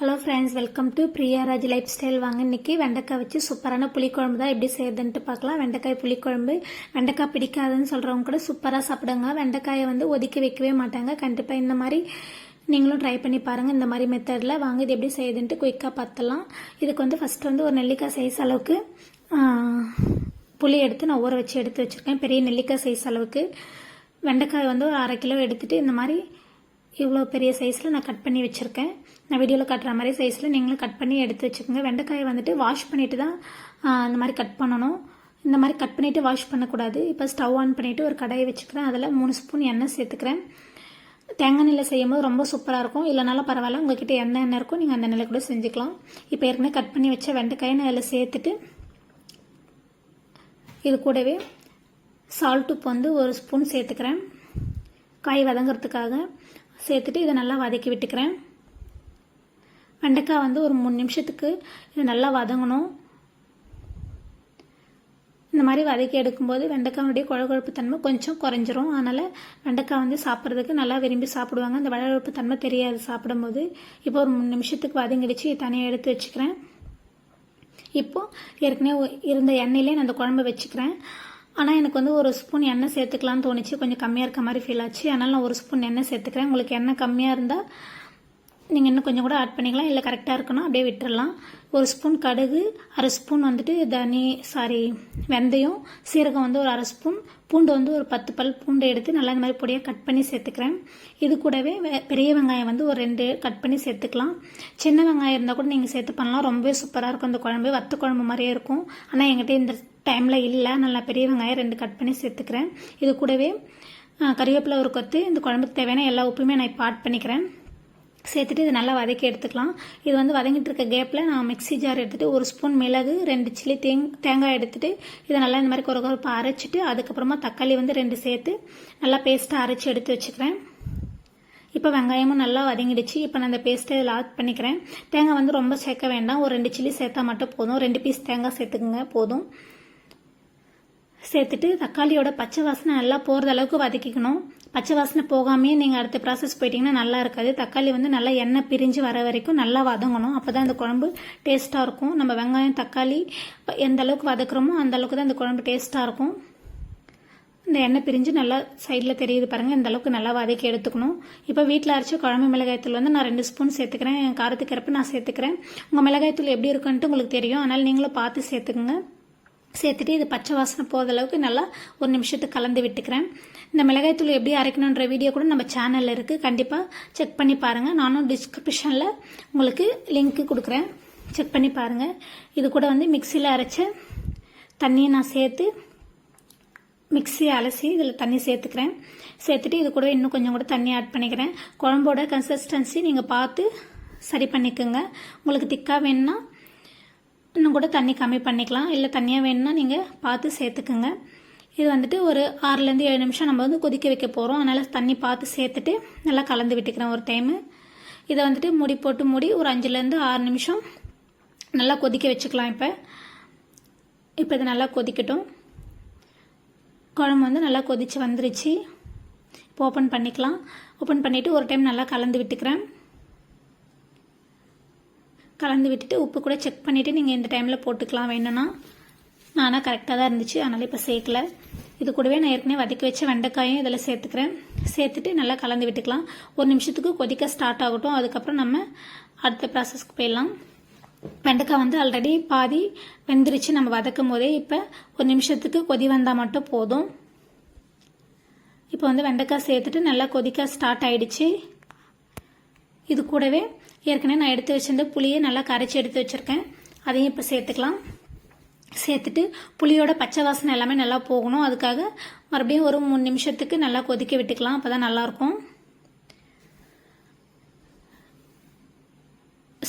Hello friends welcome to Priyaraj lifestyle வாங்க இன்னைக்கு வெண்டைக்காய் வச்சு சூப்பரான புளிக்குழம்பு தான் எப்படி செய்யுதுன்ட்டு பார்க்கலாம். வெண்டைக்காய் புளிக்குழம்பு வெண்டைக்காய் பிடிக்காதுன்னு சொல்கிறவங்க கூட சூப்பராக சாப்பிடுங்க. வெண்டைக்காயை வந்து ஒதுக்கி வைக்கவே மாட்டாங்க. கண்டிப்பாக இந்த மாதிரி நீங்களும் ட்ரை பண்ணி பாருங்கள் இந்த மாதிரி மெத்தடில் வாங்க இது எப்படி செய்யுதுன்ட்டு குயிக்காக பார்த்தலாம் இதுக்கு வந்து ஃபஸ்ட்டு வந்து ஒரு நெல்லிக்காய் சைஸ் அளவுக்கு புளி எடுத்து நான் ஊற வச்சு எடுத்து வச்சுருக்கேன். பெரிய நெல்லிக்காய் சைஸ் அளவுக்கு. வெண்டைக்காய் வந்து ஒரு அரை கிலோ எடுத்துகிட்டு இந்த மாதிரி இவ்வளோ பெரிய சைஸில் நான் கட் பண்ணி வச்சுருக்கேன். நான் வீடியோவில் காட்டுற மாதிரி சைஸில் நீங்களும் கட் பண்ணி எடுத்து வச்சுக்கோங்க. வெண்டைக்காயை வந்துட்டு வாஷ் பண்ணிவிட்டு தான் இந்த மாதிரி கட் பண்ணணும். இந்த மாதிரி கட் பண்ணிவிட்டு வாஷ் பண்ணக்கூடாது. இப்போ ஸ்டவ் ஆன் பண்ணிவிட்டு ஒரு கடாயை வச்சுக்கிறேன். அதில் மூணு ஸ்பூன் எண்ணெய் சேர்த்துக்கிறேன். தேங்காய் நெல்லை செய்யும்போது ரொம்ப சூப்பராக இருக்கும். இல்லைனாலும் பரவாயில்ல உங்ககிட்ட எண்ணெய் எண்ணெய் இருக்கும். நீங்கள் அந்த நெல்லை கூட செஞ்சுக்கலாம். இப்போ ஏற்கனவே கட் பண்ணி வச்ச வெண்டைக்காயை நான் அதில் சேர்த்துட்டு இது கூடவே சால்ட் உப்பு வந்து ஒரு ஸ்பூன் சேர்த்துக்கிறேன். காய் வதங்கிறதுக்காக சேர்த்துட்டு இதை நல்லா வதக்கி விட்டுக்கிறேன். வெண்டைக்காய் வந்து ஒரு மூணு நிமிஷத்துக்கு இது நல்லா வதங்கணும். இந்த மாதிரி வதக்கி எடுக்கும்போது வெண்டைக்காவுடைய குழகுழப்பு தன்மை கொஞ்சம் குறைஞ்சிரும். அதனால் வெண்டைக்காய் வந்து சாப்பிட்றதுக்கு நல்லா விரும்பி சாப்பிடுவாங்க. அந்த வழகுழப்பு தன்மை தெரியாது சாப்பிடும்போது. இப்போ ஒரு மூணு நிமிஷத்துக்கு வதங்கிடுச்சு. தனியாக எடுத்து வச்சுக்கிறேன். இப்போது ஏற்கனவே இருந்த எண்ணெயிலே நான் அந்த குழம்பு வச்சுக்கிறேன். ஆனால் எனக்கு வந்து ஒரு ஸ்பூன் எண்ணெய் சேர்த்துக்கலான்னு தோணுச்சு. கொஞ்சம் கம்மியாக இருக்க மாதிரி ஃபீல் ஆச்சு. அதனால் நான் ஒரு ஸ்பூன் எண்ணெய் சேர்த்துக்கிறேன். உங்களுக்கு எண்ணெய் கம்மியாக இருந்தால் நீங்கள் இன்னும் கொஞ்சம் கூட ஆட் பண்ணிக்கலாம். இல்லை கரெக்டாக இருக்கணும். அப்படியே விட்டுடலாம் ஒரு ஸ்பூன் கடுகு அரை ஸ்பூன் வந்துட்டு தனி சாரி வெந்தயம் சீரகம் வந்து ஒரு அரை ஸ்பூன் பூண்டு வந்து ஒரு பத்து பல் பூண்டை எடுத்து நல்லா இந்த மாதிரி பொடியாக கட் பண்ணி சேர்த்துக்கிறேன். இது கூடவே பெரிய வெங்காயம் வந்து ஒரு ரெண்டு கட் பண்ணி சேர்த்துக்கலாம். சின்ன வெங்காயம் இருந்தால் கூட நீங்கள் சேர்த்து பண்ணலாம். ரொம்பவே சூப்பராக இருக்கும். இந்த குழம்பு வத்த குழம்பு மாதிரியே இருக்கும். ஆனால் எங்கிட்ட இந்த டைமில் இல்லை. நல்லா பெரிய வெங்காயம் ரெண்டு கட் பண்ணி சேர்த்துக்கிறேன். இது கூடவே கறிவேப்பிலை ஒரு கொத்து. இந்த குழம்புக்கு தேவையான எல்லா உப்புமே நான் இப்போ ஆட் பண்ணிக்கிறேன். சேர்த்துட்டு இது நல்லா வதக்கி எடுத்துக்கலாம். இது வந்து வதங்கிட்டு இருக்க கேப்பில் நான் மிக்சி ஜார் எடுத்துகிட்டு ஒரு ஸ்பூன் மிளகு ரெண்டு சில்லி தேங் தேங்காய் எடுத்துகிட்டு இதை நல்லா இந்த மாதிரி குறை குறைப்பாக அரைச்சிட்டு அதுக்கப்புறமா தக்காளி வந்து ரெண்டு சேர்த்து நல்லா பேஸ்ட்டாக அரைச்சி எடுத்து வச்சுக்கிறேன். இப்போ வெங்காயமும் நல்லா வதங்கிடுச்சு. இப்போ நான் அந்த பேஸ்ட்டை இதில் ஆட் பண்ணிக்கிறேன். தேங்காய் வந்து ரொம்ப சேர்க்க வேண்டாம். ஒரு ரெண்டு சில்லி சேர்த்தா மட்டும் போதும். ரெண்டு பீஸ் தேங்காய் சேர்த்துக்குங்க. போதும். சேர்த்துட்டு தக்காளியோட பச்சை வாசனை நல்லா போகிற அளவுக்கு வதக்கிக்கணும். பச்சை வாசனை போகாமே நீங்கள் அடுத்த ப்ராசஸ் போயிட்டீங்கன்னா நல்லா இருக்காது. தக்காளி வந்து நல்லா எண்ணெய் பிரிஞ்சு வர வரைக்கும் நல்லா வதங்கணும். அப்போ தான் அந்த குழம்பு டேஸ்ட்டாக இருக்கும். நம்ம வெங்காயம் தக்காளி எந்த அளவுக்கு வதக்குறோமோ அந்த அளவுக்கு தான் அந்த குழம்பு டேஸ்ட்டாக இருக்கும். இந்த எண்ணெய் பிரிஞ்சு நல்லா சைடில் தெரியுது பாருங்கள் இந்த அளவுக்கு நல்லா வதக்கி எடுத்துக்கணும். இப்போ வீட்டில் அரைச்ச குழம்பு மிளகாய்த்தூள் வந்து நான் ரெண்டு ஸ்பூன் சேர்த்துக்கிறேன். என் காரத்துக்கு நான் சேர்த்துக்கிறேன். உங்கள் மிளகாய்த்தூள் எப்படி இருக்குன்ட்டு உங்களுக்கு தெரியும். அதனால் நீங்களும் பார்த்து சேர்த்துக்குங்க. சேர்த்துட்டு இது பச்சை வாசனை போகிற அளவுக்கு நல்லா ஒரு நிமிஷத்துக்கு கலந்து விட்டுக்கிறேன். இந்த மிளகாய்த்தூள் எப்படி அரைக்கணுன்ற வீடியோ கூட நம்ம சேனலில் இருக்குது கண்டிப்பாக செக் பண்ணி பாருங்கள் நானும் டிஸ்கிரிப்ஷனில் உங்களுக்கு லிங்க்கு கொடுக்குறேன். செக் பண்ணி பாருங்கள் இது கூட வந்து மிக்சியில் அரைச்ச தண்ணியை நான் சேர்த்து மிக்சியை அலசி இதில் தண்ணி சேர்த்துக்கிறேன். சேர்த்துட்டு இது கூட இன்னும் கொஞ்சம் கூட தண்ணி ஆட் பண்ணிக்கிறேன். குழம்போட கன்சிஸ்டன்சி நீங்கள் பார்த்து சரி பண்ணிக்கோங்க. உங்களுக்கு திக்காக வேணுன்னா இன்னும் கூட தண்ணி கம்மி பண்ணிக்கலாம். இல்லை தண்ணியாக வேணும்னா நீங்கள் பார்த்து சேர்த்துக்குங்க. இது வந்துட்டு ஒரு ஆறுலேருந்து ஏழு நிமிஷம் நம்ம வந்து கொதிக்க வைக்க போகிறோம் அதனால் தண்ணி பார்த்து சேர்த்துட்டு நல்லா கலந்து விட்டுக்கிறேன் ஒரு டைமு இதை வந்துட்டு முடி போட்டு மூடி ஒரு அஞ்சுலேருந்து ஆறு நிமிஷம் நல்லா கொதிக்க வச்சுக்கலாம் இப்போ. இப்போ இது நல்லா கொதிக்கட்டும். குழம்பு வந்து நல்லா கொதித்து வந்துருச்சு. இப்போ ஓப்பன் பண்ணிக்கலாம். ஓப்பன் பண்ணிவிட்டு ஒரு டைம் நல்லா கலந்து விட்டுக்கிறேன். கலந்து விட்டுட்டு உப்பு கூட செக் பண்ணிவிட்டு நீங்கள் இந்த டைமில் போட்டுக்கலாம். வேணும்னா நானாக கரெக்டாக தான் இருந்துச்சு. அதனால் இப்போ சேர்க்கல. இது கூடவே நான் ஏற்கனவே வதக்கி வச்ச வெண்டைக்காயும் இதில் சேர்த்துக்கிறேன். சேர்த்துட்டு நல்லா கலந்து விட்டுக்கலாம். ஒரு நிமிஷத்துக்கு கொதிக்க ஸ்டார்ட் ஆகட்டும். அதுக்கப்புறம் நம்ம அடுத்த ப்ராசஸ்க்கு போயிடலாம். வெண்டைக்காய் வந்து ஆல்ரெடி பாதி வெந்துருச்சு. நம்ம வதக்கும் போதே இப்போ ஒரு நிமிஷத்துக்கு கொதி வந்தால் மட்டும் போதும். இப்போ வந்து வெண்டைக்காய் சேர்த்துட்டு நல்லா கொதிக்க ஸ்டார்ட் ஆயிடுச்சு. இது கூடவே ஏற்கனவே நான் எடுத்து வச்சிருந்த புளியை நல்லா கரைச்சி எடுத்து வச்சுருக்கேன். அதையும் இப்போ சேர்த்துக்கலாம். சேர்த்துட்டு புளியோட பச்சை வாசனை எல்லாமே நல்லா போகணும். அதுக்காக மறுபடியும் ஒரு மூணு நிமிஷத்துக்கு நல்லா கொதிக்க விட்டுக்கலாம். அப்போ தான் நல்லாயிருக்கும்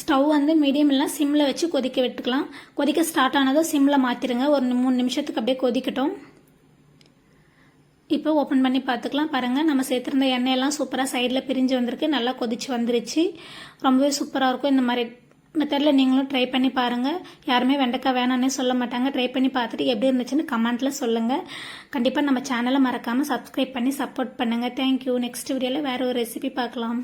ஸ்டவ் வந்து மீடியம் இல்லை சிம்மில் வச்சு கொதிக்க விட்டுக்கலாம். கொதிக்க ஸ்டார்ட் ஆனதும் சிம்மில் மாற்றிடுங்க ஒரு மூணு நிமிஷத்துக்கு அப்படியே கொதிக்கட்டும். இப்போ ஓப்பன் பண்ணி பார்த்துக்கலாம் பாருங்கள் நம்ம சேர்த்துருந்த எண்ணெயெல்லாம் சூப்பராக சைடில் பிரிஞ்சு வந்திருக்கு. நல்லா கொதிச்சு வந்துருச்சு. ரொம்பவே சூப்பராக இருக்கும். இந்த மாதிரி மெத்தடில் நீங்களும் ட்ரை பண்ணி பாருங்கள் யாருமே வெண்டைக்காய் வேணான்னே சொல்ல மாட்டாங்க. ட்ரை பண்ணி பார்த்துட்டு எப்படி இருந்துச்சுன்னு கமெண்ட்டில் சொல்லுங்கள் கண்டிப்பாக நம்ம சேனலை மறக்காமல் சப்ஸ்கிரைப் பண்ணி சப்போர்ட் பண்ணுங்கள் தேங்க்யூ நெக்ஸ்ட் வீடியோவில் வேறு ஒரு ரெசிபி பார்க்கலாம்.